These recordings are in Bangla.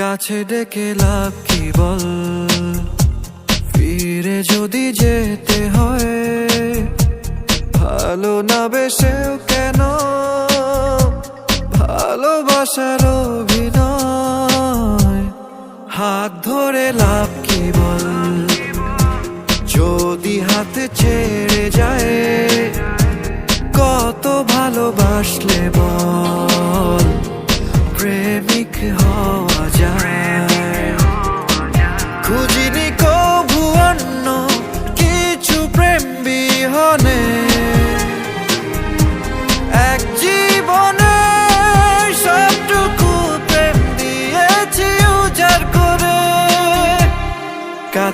কাছে ডেকে লাভ কি বল? ফিরে যদি যেতে হয়, ভালো না বেসেও কেন? ভালোবাসার অভিনয়, হাত ধরে লাভ কি বল? যদি হাত ছেড়ে যায়, কত ভালোবাসলে বল?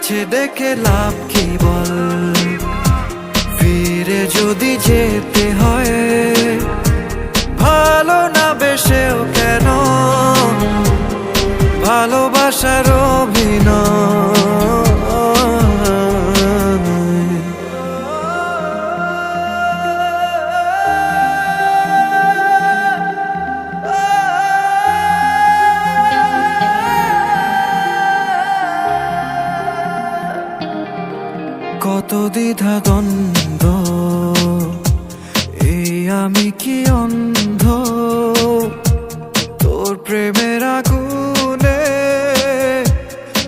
কাছে দেখে লাভ কি বল? ফিরে যদি যেতে হয়, ভালো না বেশেও কেন? ভালোবাসার অভিনয়। কত দ্বিধা দ্বন্দ্ব? এই আমি কি অন্ধ? তোর প্রেমের আগুনে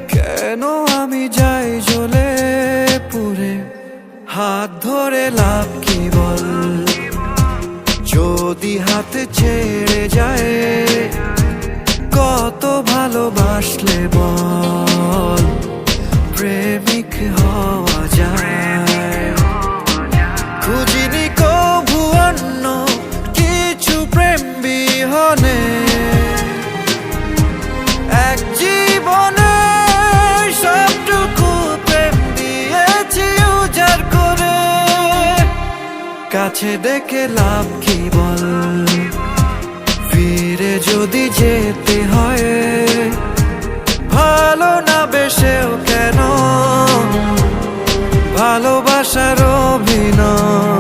কেন আমি যাই জ্বলে পুরে? হাত ধরে লাভ কি বল? যদি হাত ছেড়ে যায়, কত ভালোবাসলে বল? কাছে দেখে লাভ কি বল? ফিরে যদি যেতে হয়, ভালো না বেশেও কেন? ভালোবাসার অভিনয়।